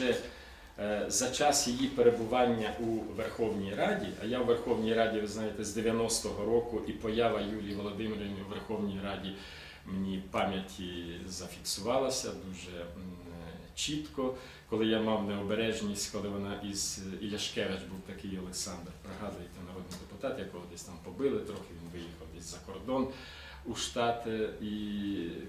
Вже е, за час її перебування у Верховній Раді, а я в Верховній Раді, ви знаєте, з 90-го року і поява Юлії Володимирівни у Верховній Раді мені пам'яті зафіксувалася дуже чітко. Коли я мав необережність, коли вона із Іляшкевич був такий Олександр, пригадуєте, народний депутат, якого десь там побили трохи, він виїхав десь за кордон у Штати. І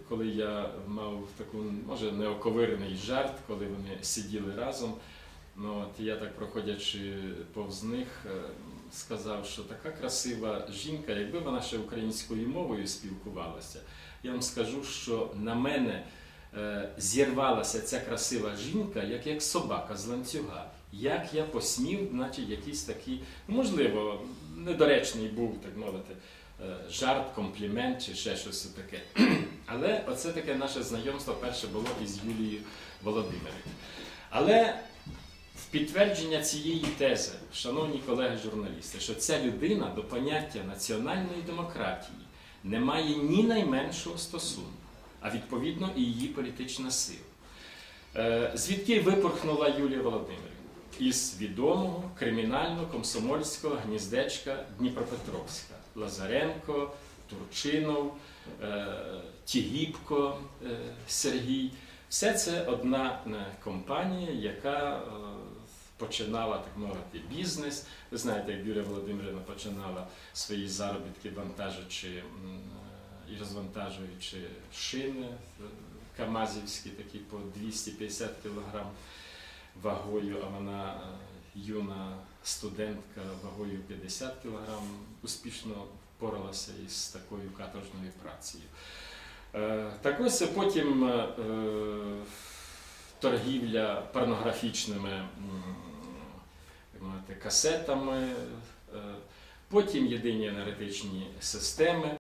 коли я мав таку, може, неоковирений жарт, коли вони сиділи разом, ну, от я так проходячи повз них, е, сказав, що така красива жінка, якби вона ще українською мовою спілкувалася, я вам скажу, що на мене е, зірвалася ця красива жінка, як, як собака з ланцюга. Як я посмів, наче якийсь такий, ну, можливо, недоречний був, так мовити, жарт, комплімент чи ще щось таке. Але оце таке наше знайомство перше було із Юлією Володимирівною. Але в підтвердження цієї тези, шановні колеги-журналісти, що ця людина до поняття національної демократії не має ні найменшого стосунку, а відповідно і її політична сила. Е, Звідки випорхнула Юлія Володимирівна? Із відомого кримінально-комсомольського гніздечка Дніпропетровська. Лазаренко, Турчинов, е, Тігіпко е, Сергій. Все це одна е, компанія, яка починала, так мовити, бізнес. Ви знаєте, як Юлія Володимирівна починала свої заробітки, е, і розвантажуючи шини камазівські, такі по 250 кг вагою, а вона е, юна студентка вагою 50 кг успішно впоралася із такою каторжною працею. Е, Так ось потім е, торгівля порнографічними касетами, потім єдині енергетичні системи.